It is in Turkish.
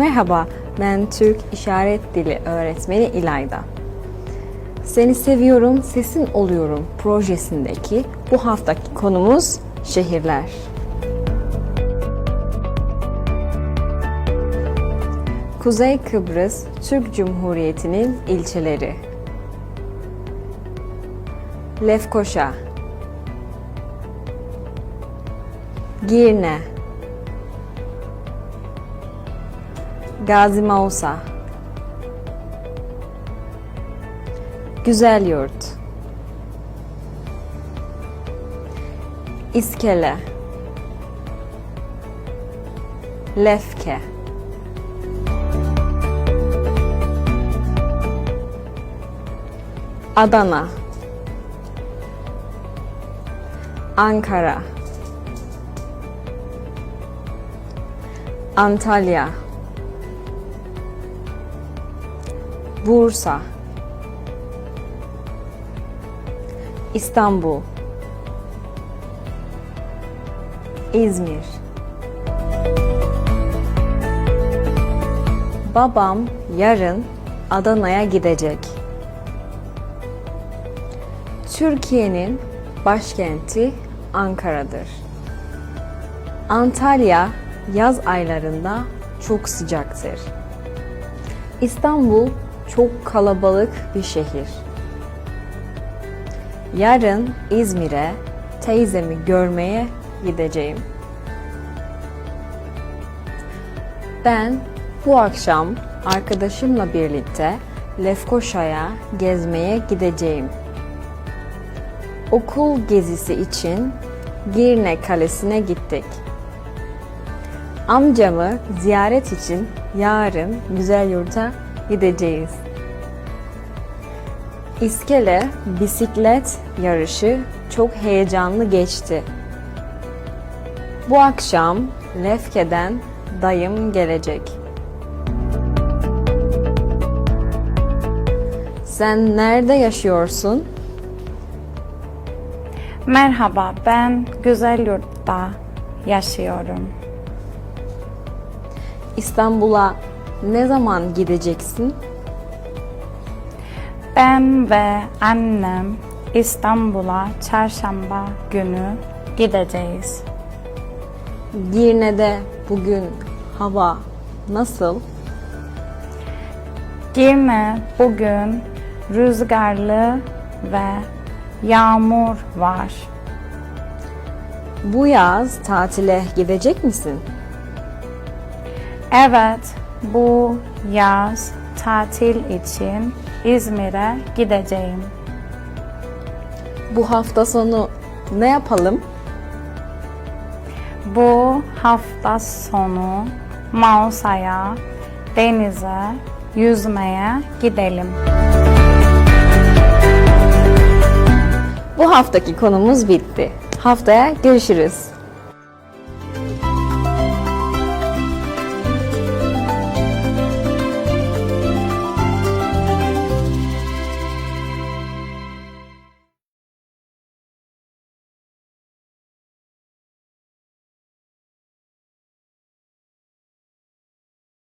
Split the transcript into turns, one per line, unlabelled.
Merhaba, ben Türk İşaret Dili öğretmeni İlayda. Seni seviyorum, sesin oluyorum projesindeki bu haftaki konumuz şehirler. Kuzey Kıbrıs Türk Cumhuriyeti'nin ilçeleri. Lefkoşa Girne Gazi Mausa. Güzel Yurt. İskele. Lefke. Adana. Ankara. Antalya Bursa İstanbul İzmir Babam yarın Adana'ya gidecek. Türkiye'nin başkenti Ankara'dır. Antalya yaz aylarında çok sıcaktır. İstanbul çok kalabalık bir şehir. Yarın İzmir'e teyzemi görmeye gideceğim. Ben bu akşam arkadaşımla birlikte Lefkoşa'ya gezmeye gideceğim. Okul gezisi için Girne Kalesi'ne gittik. Amcamı ziyaret için yarın Güzel Yurt'a gideceğiz. İskele bisiklet yarışı çok heyecanlı geçti. Bu akşam Lefke'den dayım gelecek. Sen nerede yaşıyorsun?
Merhaba, ben Güzel Yurt'ta yaşıyorum.
İstanbul'a ne zaman gideceksin?
Ben ve annem İstanbul'a çarşamba günü gideceğiz.
Girne'de bugün hava nasıl?
Girne bugün rüzgarlı ve yağmur var.
Bu yaz tatile gidecek misin?
Evet, bu yaz tatil için İzmir'e gideceğim.
Bu hafta sonu ne yapalım?
Bu hafta sonu Mausa'ya, denize, yüzmeye gidelim.
Bu haftaki konumuz bitti. Haftaya görüşürüz.